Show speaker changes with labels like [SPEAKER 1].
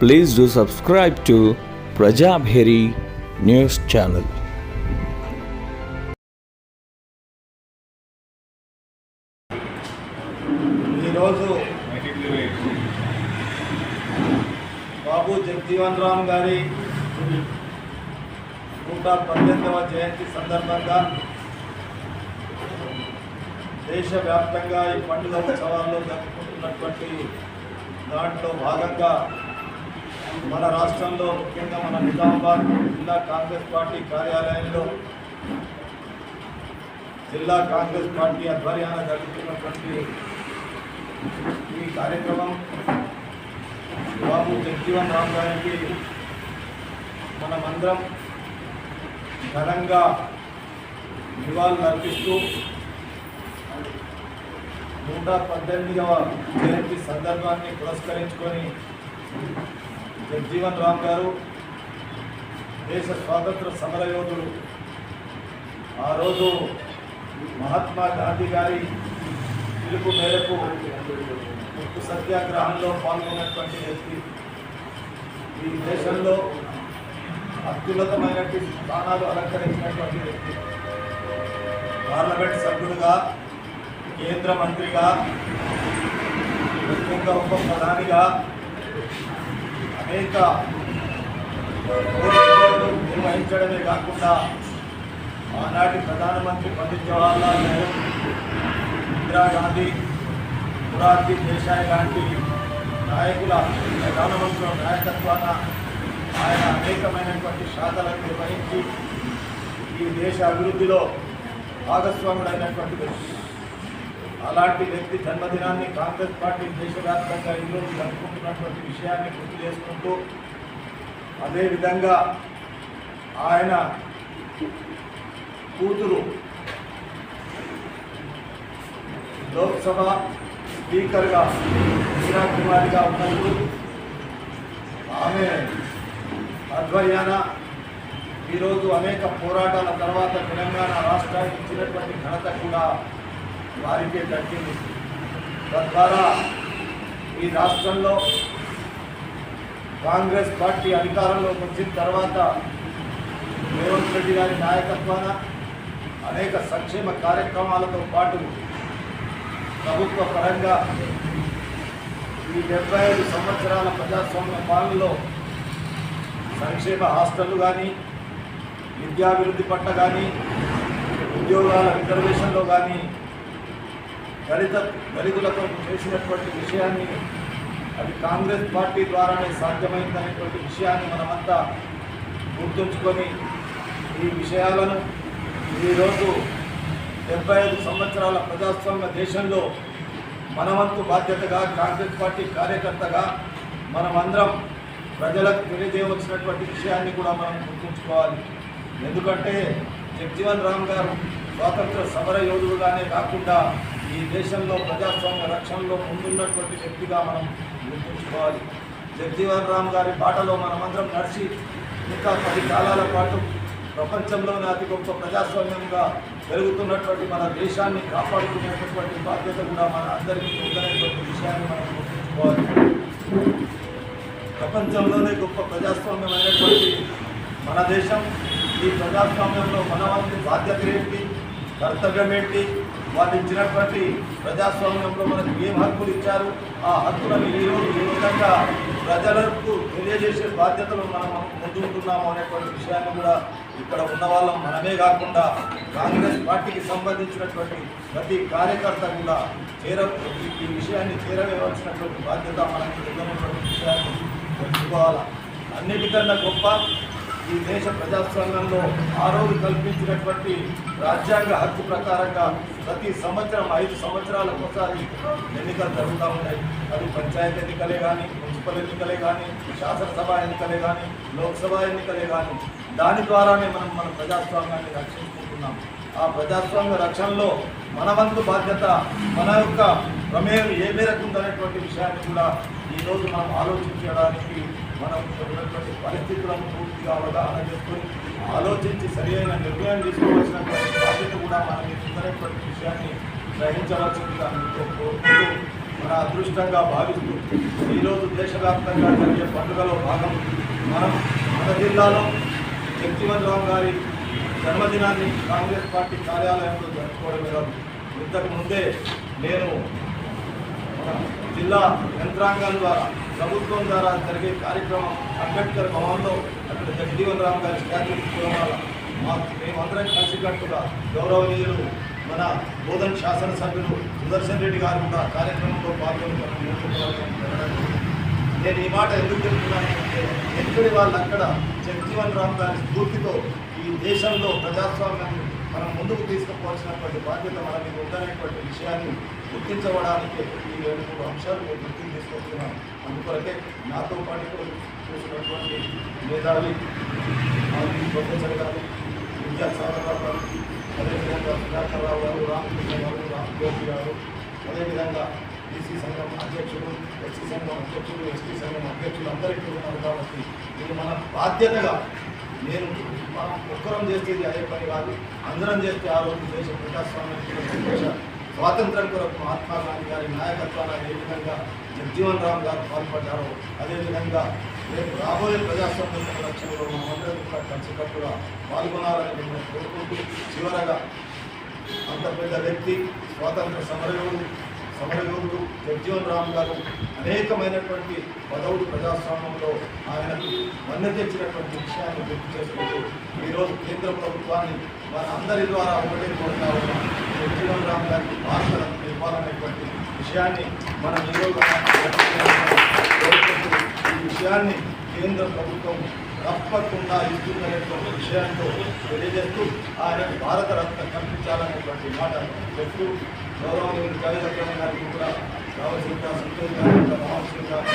[SPEAKER 1] Please do subscribe to Prajabheri news Channel.
[SPEAKER 2] ఈరోజు బాబు జగజీవన్ రామ్ గారి నూట పద్దెనిమిదవ జయంతి సందర్భంగా దేశవ్యాప్తంగా ఈ పండుగ ఉత్సవాల్లో జరుపుకుంటున్నటువంటి దాంట్లో భాగంగా మన రాష్ట్రంలో ముఖ్యంగా మన నిజామాబాద్ జిల్లా కాంగ్రెస్ పార్టీ కార్యాలయంలో జిల్లా కాంగ్రెస్ పార్టీ ఆధ్వర్యాన జరుగుతున్నటువంటి ఈ కార్యక్రమం బాబు జగ్జీవన్ రామ్ గారికి మనమందరం ఘనంగా నివాళులు అర్పిస్తూ నూట పద్దెనిమిదవ జయంతి సందర్భాన్ని పురస్కరించుకొని జగ్జీవన్ రామ్ గారు దేశ స్వాతంత్ర సమరయోధుడు. ఆ రోజు మహాత్మా గాంధీ గారి పిలుపు మేరకు ఉప్పు సత్యాగ్రహంలో పాల్గొన్నటువంటి వ్యక్తి. ఈ దేశంలో అత్యున్నతమైనటువంటి స్థానాలు అలంకరించినటువంటి వ్యక్తి. పార్లమెంట్ సభ్యుడుగా కేంద్ర మంత్రిగా ముఖ్యంగా ఉప ప్రధానిగా అనేక నిర్వహించడమే కాకుండా ఆనాటి ప్రధానమంత్రి పండిత్ జవహర్లాల్ నెహ్రూ ఇందిరాగాంధీ మురార్జీ దేశాయ్ లాంటి నాయకుల ప్రధానమంత్రుల నాయకత్వాన ఆయన అనేకమైనటువంటి శాఖలను నిర్వహించి ఈ దేశ అభివృద్ధిలో భాగస్వాముడైనటువంటి అలాంటి వ్యక్తి జన్మదినాన్ని కాంగ్రెస్ పార్టీ దేశవ్యాప్తంగా ఈరోజు జరుపుకుంటున్నటువంటి విషయాన్ని గుర్తు చేసుకుంటూ అదేవిధంగా ఆయన కూతురు లోక్సభ స్పీకర్గా మీరా కుమారిగా ఉన్నప్పుడు ఆమె అధ్వర్యాన ఈరోజు అనేక పోరాటాల తర్వాత తెలంగాణ రాష్ట్రానికి ఇచ్చినటువంటి ఘనత కూడా వారికే దక్కింది తద్వారా ఈ రాష్ట్రంలో కాంగ్రెస్ పార్టీ అధికారంలోకి వచ్చిన తర్వాత రేవంత్ రెడ్డి గారి నాయకత్వాన అనేక సంక్షేమ కార్యక్రమాలతో పాటు ప్రభుత్వ పరంగా ఈ డెబ్బై ఐదు సంవత్సరాల ప్రజాస్వామ్య పాలనలో సంక్షేమ హాస్టళ్ళు కానీ విద్యాభివృద్ధి పట్ల కానీ ఉద్యోగాల రిజర్వేషన్లో కానీ దళిత దళితులతో చేసినటువంటి విషయాన్ని అది కాంగ్రెస్ పార్టీ ద్వారానే సాధ్యమైందనేటువంటి విషయాన్ని మనమంతా గుర్తుంచుకొని ఈ విషయాలను ఈరోజు డెబ్బై ఐదు సంవత్సరాల ప్రజాస్వామ్య దేశంలో మనవంతు బాధ్యతగా కాంగ్రెస్ పార్టీ కార్యకర్తగా మనమందరం ప్రజలకు తెలియజేయవలసినటువంటి విషయాన్ని కూడా మనం గుర్తుంచుకోవాలి. ఎందుకంటే జగ్జీవన్ రామ్ గారు స్వాతంత్ర సమర యోధుడుగానే కాకుండా ఈ దేశంలో ప్రజాస్వామ్య రక్షణలో ముందున్నటువంటి వ్యక్తిగా మనం గుర్తుంచుకోవాలి. జగ్జీవన్ రామ్ గారి బాటలో మనమందరం నడిచి ఇంకా పది కాలాల పాటు ప్రపంచంలోనే అతి గొప్ప ప్రజాస్వామ్యంగా పెరుగుతున్నటువంటి మన దేశాన్ని కాపాడుకునేటటువంటి బాధ్యత కూడా మన అందరికీ ఉందనేటువంటి విషయాన్ని మనం గుర్తుంచుకోవాలి. ప్రపంచంలోనే గొప్ప ప్రజాస్వామ్యమైనటువంటి మన దేశం ఈ ప్రజాస్వామ్యంలో మన వంతు బాధ్యత ఏంటి కర్తవ్యం ఏంటి వాళ్ళు ఇచ్చినటువంటి ప్రజాస్వామ్యంలో మనకు ఏం హక్కులు ఇచ్చారు? ఆ హక్కులను ఈరోజు ఏ విధంగా ప్రజలకు తెలియజేసే బాధ్యతలు మనం ముందుంటున్నాము అనేటువంటి విషయాన్ని కూడా ఇక్కడ ఉన్న వాళ్ళం మనమే కాకుండా కాంగ్రెస్ పార్టీకి సంబంధించినటువంటి ప్రతి కార్యకర్త కూడా చేర ఈ విషయాన్ని చేరవేయవలసినటువంటి బాధ్యత మనకి ఉందనేటువంటి విషయాన్ని తెలుసుకోవాలి? అన్నిటికన్నా గొప్ప ఈ దేశ ప్రజాస్వామ్యంలో ఆ రోజు కల్పించినటువంటి రాజ్యాంగ హక్కు ప్రకారంగా ప్రతి సంవత్సరం ఐదు సంవత్సరాలకు ఒకసారి ఎన్నికలు జరుగుతూ ఉంటాయి అది పంచాయతీ ఎన్నికలే కానీ మున్సిపల్ ఎన్నికలే కానీ శాసనసభ ఎన్నికలే కానీ లోక్సభ ఎన్నికలే కానీ దాని ద్వారానే మనం మన ప్రజాస్వామ్యాన్ని రక్షించుకుంటున్నాం. ఆ ప్రజాస్వామ్య రక్షణలో మన వంతు బాధ్యత మన యొక్క ప్రమేయం ఏ మేరకు ఉందనేటువంటి విషయాన్ని కూడా ఈరోజు మనం ఆలోచించడానికి మనం ఉన్నటువంటి పరిస్థితులను పూర్తిగా అవగాహన చేసుకొని ఆలోచించి సరి అయిన నిర్ణయం తీసుకోవాల్సినటువంటి బాధ్యత కూడా మనం మీద విషయాన్ని గ్రహించవలసిందిగా మీతో కోరుకుంటూ మన అదృష్టంగా భావిస్తూ ఈరోజు దేశవ్యాప్తంగా జరిగే పండుగలో భాగం మనం మన జిల్లాలో జగజీవన్ రామ్ గారి జన్మదినాన్ని కాంగ్రెస్ పార్టీ కార్యాలయంలో జరుపుకోవడం ఇంతకు ముందే నేను జిల్లా యంత్రాంగం ద్వారా ప్రభుత్వం ద్వారా జరిగే కార్యక్రమం అంబేద్కర్ భవన్లో అక్కడ జగజీవన్ రామ్ గారి స్టాచ్యూ వల్ల మాకు మేమందరం కలిసికట్టుగా గౌరవనీయులు మన బోధన శాసనసభ్యులు సుదర్శన్ రెడ్డి గారు కూడా కార్యక్రమంలో పాల్గొని నేను ఈ మాట ఎందుకు చెప్తున్నానంటే ఎక్కడి వాళ్ళు అక్కడ జగజీవన్ రామ్ గారి స్ఫూర్తితో ఈ దేశంలో ప్రజాస్వామ్యం మనం ముందుకు తీసుకుపోవాల్సినటువంటి బాధ్యత మన మీద ఉందనేటువంటి విషయాన్ని గుర్తించబడానికి ఈ రెండు మూడు అంశాలు మేము గుర్తింపు తీసుకొస్తున్నాం. అందుకొరకే నాతో పాటు చూసినటువంటి మేధావి ప్రొఫెసర్ గారు విద్యాసాగర్ గారు అదేవిధంగా సుధాకర్ రావు గారు రామకృష్ణ గారు రామగోపి గారు అదేవిధంగా బీసీ సంఘం అధ్యక్షుడు ఎస్సీ సంఘం అధ్యక్షుడు ఎస్టీ సంఘం అధ్యక్షులు అందరికీ ఉన్నారు కాబట్టి ఇది మన బాధ్యతగా నేను మనం ఒక్కరం చేసేది అదే పని కాదు. అందరం చేస్తే ఆ రోజు దేశ ప్రజాస్వామ్యం దేశ స్వాతంత్రం కొరకు మహాత్మా గాంధీ గారి నాయకత్వాన్ని ఏ విధంగా జగజీవన్ రామ్ గారు పాల్పడ్డారో అదేవిధంగా రేపు రాబోయే ప్రజాస్వామ్య సంరక్షణలో మా కూడా కలిసికట్టుగా పాల్గొనాలని నేను కోరుకుంటూ చివరగా అంత పెద్ద వ్యక్తి స్వాతంత్ర సమరయోధుడు సమరయోధుడు జగ్జీవన్ రామ్ గారు అనేకమైనటువంటి పదవులు ప్రజాస్వామ్యంలో ఆయనకు మన్న తెచ్చినటువంటి విషయాన్ని గుర్తు చేసుకుంటూ ఈరోజు కేంద్ర ప్రభుత్వాన్ని మన అందరి ద్వారా ఒకటే కోరుతా ఉన్నాం జగజీవన్ రామ్ గారికి భారత ఇవ్వాలనేటువంటి విషయాన్ని మనం ఈరోజు ఈ విషయాన్ని కేంద్ర ప్రభుత్వం తప్పకుండా ఇస్తుందనేటువంటి విషయంతో తెలియజేస్తూ ఆయనకు భారత రత్న కల్పించాలనేటువంటి మాట చెప్తూ గౌరవనీయులు కవితత్వం గారికి కూడా రామశంకర్ సంతోష్ గారికి రామశంకర్